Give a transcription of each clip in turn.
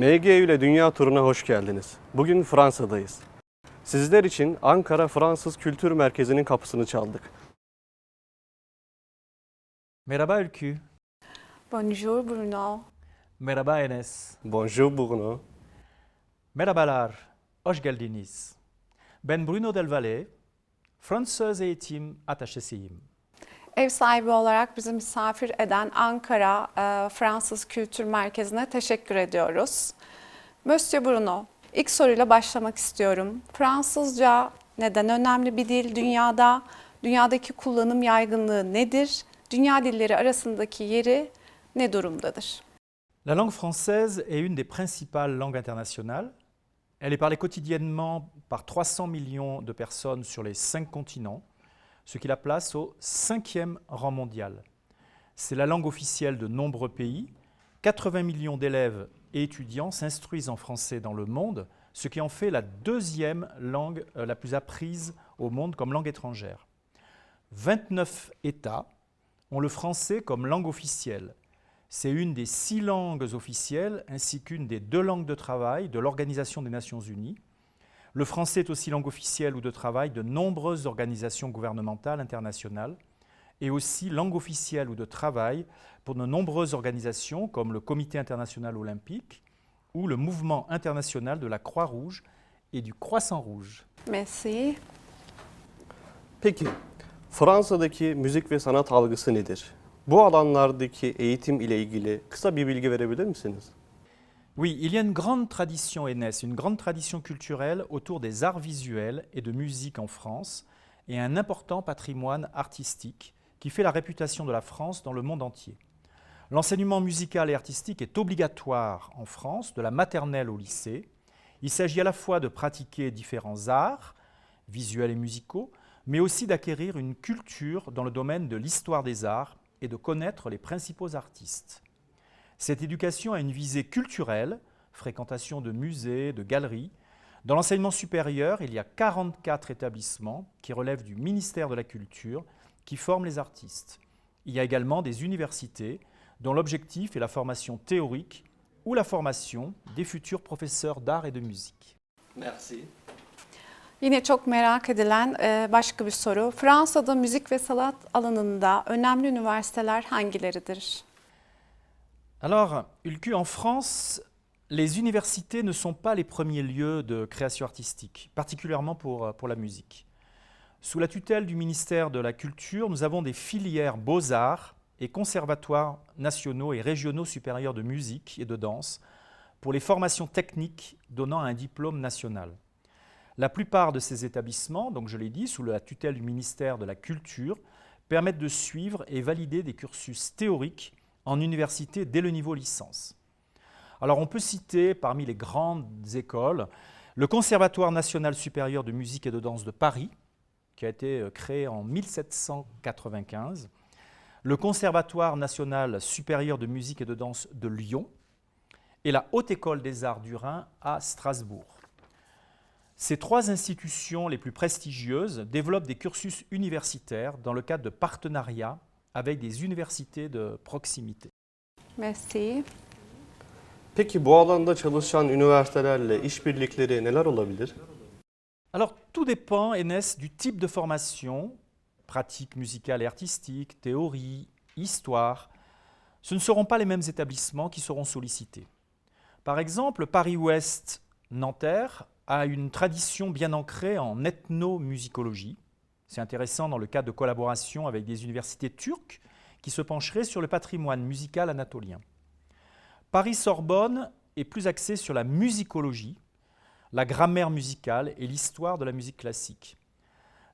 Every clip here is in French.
MG ile Dünya Turu'na hoş geldiniz. Bugün Fransa'dayız. Sizler için Ankara Fransız Kültür Merkezi'nin kapısını çaldık. Merhaba Ülkü. Bonjour Bruno. Merhaba Enes. Bonjour Bruno. Merhabalar. Hoş geldiniz. Ben Bruno Del Valle. Fransız eğitim ateşesiyim. Ev sahibi olarak bizi misafir eden Ankara e, Fransız Kültür Merkezi'ne teşekkür ediyoruz. Monsieur Bruno, ilk soruyla başlamak istiyorum. Fransızca neden önemli bir dil dünyada? Dünyadaki kullanım yaygınlığı nedir? Dünya dilleri arasındaki yeri ne durumdadır? La langue française est une des principales langues internationales. Elle est parlée quotidiennement par 300 millions de personnes sur les cinq continents, ce qui la place au cinquième rang mondial. C'est la langue officielle de nombreux pays. 80 millions d'élèves et étudiants s'instruisent en français dans le monde, ce qui en fait la deuxième langue euh, la plus apprise au monde comme langue étrangère. 29 États ont le français comme langue officielle. C'est une des six langues officielles ainsi qu'une des deux langues de travail de l'Organisation des Nations Unies. Le français est aussi langue officielle ou de travail de nombreuses organisations gouvernementales internationales et aussi langue officielle ou de travail pour de nombreuses organisations comme le Comité international olympique ou le Mouvement international de la Croix-Rouge et du Croissant-Rouge. Merci. Peki, Fransa'daki müzik ve sanat algısı nedir? Bu alanlardaki eğitim ile ilgili kısa bir bilgi verebilir misiniz? Oui, il y a une grande tradition Enes, une grande tradition culturelle autour des arts visuels et de musique en France et un important patrimoine artistique qui fait la réputation de la France dans le monde entier. L'enseignement musical et artistique est obligatoire en France, de la maternelle au lycée. Il s'agit à la fois de pratiquer différents arts, visuels et musicaux, mais aussi d'acquérir une culture dans le domaine de l'histoire des arts et de connaître les principaux artistes. Cette éducation a une visée culturelle, fréquentation de musées, de galeries. Dans l'enseignement supérieur, il y a 44 établissements qui relèvent du ministère de la Culture qui forment les artistes. Il y a également des universités dont l'objectif est la formation théorique ou la formation des futurs professeurs d'art et de musique. Merci. Yine çok merak edilen e, başka bir soru. Fransa'da müzik ve sanat alanında önemli üniversiteler hangileridir? Alors, Ulcu, en France, les universités ne sont pas les premiers lieux de création artistique, particulièrement pour, pour la musique. Sous la tutelle du ministère de la Culture, nous avons des filières beaux-arts et conservatoires nationaux et régionaux supérieurs de musique et de danse pour les formations techniques donnant un diplôme national. La plupart de ces établissements, donc je l'ai dit, sous la tutelle du ministère de la Culture, permettent de suivre et valider des cursus théoriques en université dès le niveau licence. Alors on peut citer parmi les grandes écoles le Conservatoire national supérieur de musique et de danse de Paris, qui a été euh, créé en 1795, le Conservatoire national supérieur de musique et de danse de Lyon et la Haute École des Arts du Rhin à Strasbourg. Ces trois institutions les plus prestigieuses développent des cursus universitaires dans le cadre de partenariats avec des universités de proximité. Merci. Peki bu alanda çalışan üniversitelerle işbirlikleri neler olabilir? Alors tout dépend, Enes, du type de formation, pratique musicale et artistique, théorie, histoire. Ce ne seront pas les mêmes établissements qui seront sollicités. Par exemple, Paris-Ouest Nanterre a une tradition bien ancrée en ethnomusicologie. C'est intéressant dans le cadre de collaboration avec des universités turques qui se pencheraient sur le patrimoine musical anatolien. Paris-Sorbonne est plus axé sur la musicologie, la grammaire musicale et l'histoire de la musique classique.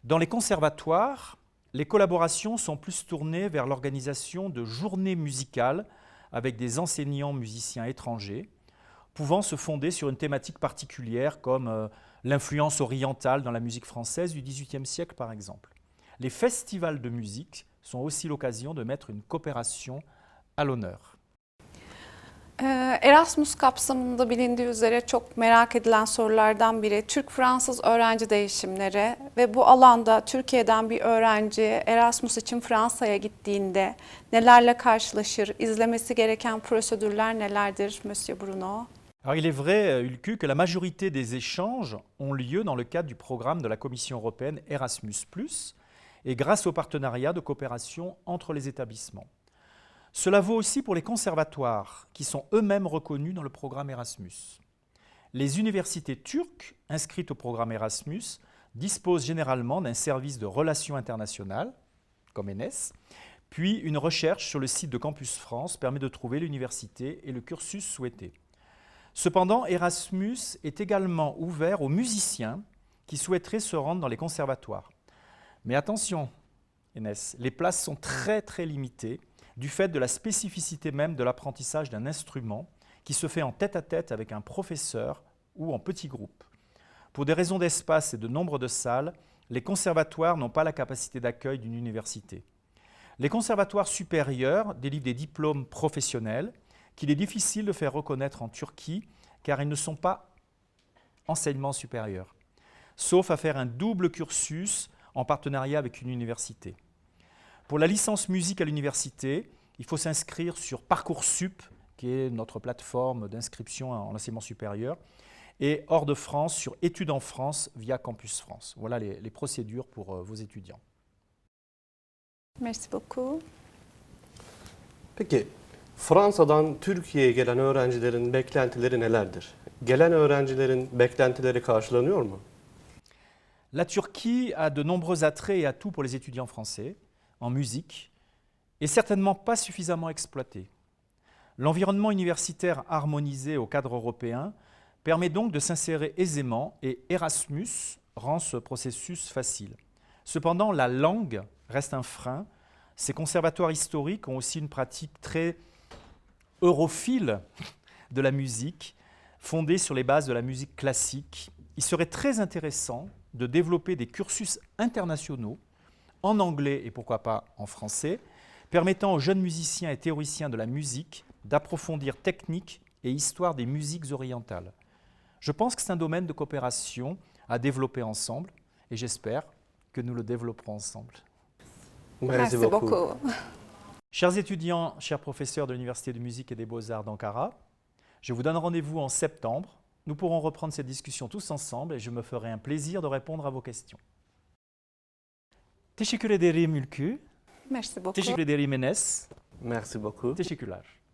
Dans les conservatoires, les collaborations sont plus tournées vers l'organisation de journées musicales avec des enseignants musiciens étrangers, pouvant se fonder sur une thématique particulière comme euh, l'influence orientale dans la musique française du XVIIIe siècle par exemple. Les festivals de musique sont aussi l'occasion de mettre une coopération à l'honneur. Ee, Erasmus kapsamında bilindiği üzere çok merak edilen sorulardan biri Türk-Fransız öğrenci değişimleri ve bu alanda Türkiye'den bir öğrenci Erasmus için Fransa'ya gittiğinde nelerle karşılaşır, izlemesi gereken prosedürler nelerdir Monsieur Bruno? Il est vrai, euh, Ulcu, que la majorité des échanges ont lieu dans le cadre du programme de la Commission européenne Erasmus ⁇ et grâce au partenariat de coopération entre les établissements. Cela vaut aussi pour les conservatoires, qui sont eux-mêmes reconnus dans le programme Erasmus. Les universités turques inscrites au programme Erasmus disposent généralement d'un service de relations internationales, comme ENES, puis une recherche sur le site de Campus France permet de trouver l'université et le cursus souhaité. Cependant, Erasmus est également ouvert aux musiciens qui souhaiteraient se rendre dans les conservatoires. Mais attention, Enes, les places sont très très limitées du fait de la spécificité même de l'apprentissage d'un instrument qui se fait en tête-à-tête avec un professeur ou en petit groupe. Pour des raisons d'espace et de nombre de salles, les conservatoires n'ont pas la capacité d'accueil d'une université. Les conservatoires supérieurs délivrent des diplômes professionnels qu'il est difficile de faire reconnaître en Turquie car ils ne sont pas enseignement supérieur, sauf à faire un double cursus en partenariat avec une université. Pour la licence musique à l'université, il faut s'inscrire sur Parcoursup, qui est notre plateforme d'inscription en enseignement supérieur, et hors de France sur Études en France via Campus France. Voilà les, les procédures pour euh, vos étudiants. Merci beaucoup. Peki La Turquie a de nombreux attraits et atouts pour les étudiants français en musique, et certainement pas suffisamment exploités. L'environnement universitaire harmonisé au cadre européen permet donc de s'insérer aisément et Erasmus rend ce processus facile. Cependant, la langue reste un frein. Ces conservatoires historiques ont aussi une pratique très europhile de la musique, fondée sur les bases de la musique classique. Il serait très intéressant de développer des cursus internationaux en anglais et pourquoi pas en français, permettant aux jeunes musiciens et théoriciens de la musique d'approfondir technique et histoire des musiques orientales. Je pense que c'est un domaine de coopération à développer ensemble et j'espère que nous le développerons ensemble. Merci beaucoup. Chers étudiants, chers professeurs de l'Université de musique et des beaux-arts d'Ankara, je vous donne rendez-vous en septembre. Nous pourrons reprendre cette discussion tous ensemble et je me ferai un plaisir de répondre à vos questions. Teşekkür ederim Ülkü. Merci beaucoup. Teşekkür ederim Enes. Merci beaucoup. Teşekkürler.